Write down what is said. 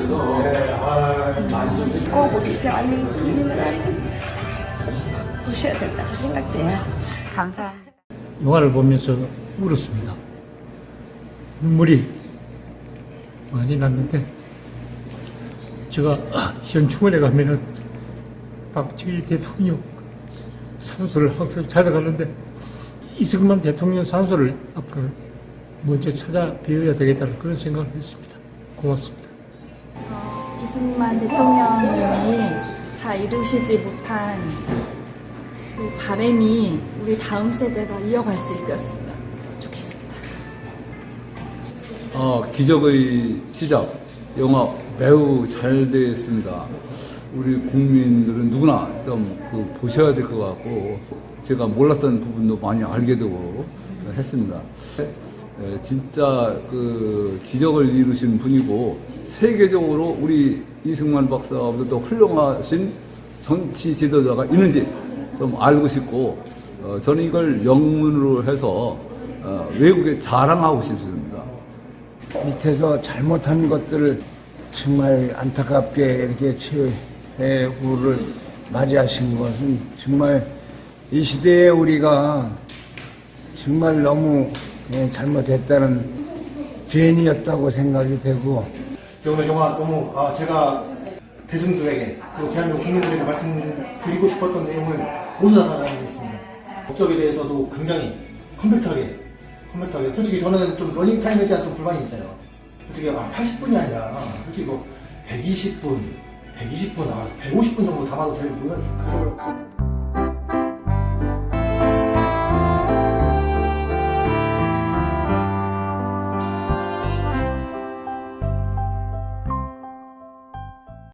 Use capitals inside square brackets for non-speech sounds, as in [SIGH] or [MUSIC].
돼서 네, 아, 많이 좀 꼭 우리 대한민국 국민들한테 다 보셔야 된다고 생각돼요. 감사합니다. 영화를 보면서 울었습니다. 눈물이 많이 났는데 제가 [CLEARS THROAT] 현충원에 가면은 박정희 대통령 산소를 항상 찾아가는데 이승만 대통령 산소를 아까 먼저 찾아뵈어야 되겠다는 그런 생각을 했습니다. 고맙습니다. 이승만 대통령님이 다 이루시지 못한 그 바람이 우리 다음 세대가 이어갈 수 있었으면 좋겠습니다. 어, 기적의 시작 영화 매우 잘 됐습니다. 우리 국민들은 누구나 좀 그 보셔야 될 것 같고 제가 몰랐던 부분도 많이 알게 되고 했습니다. 에, 진짜 그 기적을 이루신 분이고 세계적으로 우리 이승만 박사보다 더 훌륭하신 정치 지도자가 있는지 좀 알고 싶고 어, 저는 이걸 영문으로 해서 어, 외국에 자랑하고 싶습니다. 밑에서 잘못한 것들을 정말 안타깝게 이렇게 최후를 맞이하신 것은 정말 이 시대에 우리가 정말 너무 예, 잘못했다는 죄인이었다고 생각이 되고 오늘 영화 너무 아, 제가 대중들에게 그리고 대한민국 국민들에게 말씀드리고 싶었던 내용을 모두 다 담아냈습니다. 목적에 대해서도 굉장히 컴팩트하게 컴팩트하게 솔직히 저는 좀 러닝타임에 대한 좀 불만이 있어요. 솔직히 아, 80분이 아니라 솔직히 뭐 120분, 120분, 아, 150분 정도 담아도 될 부분 그걸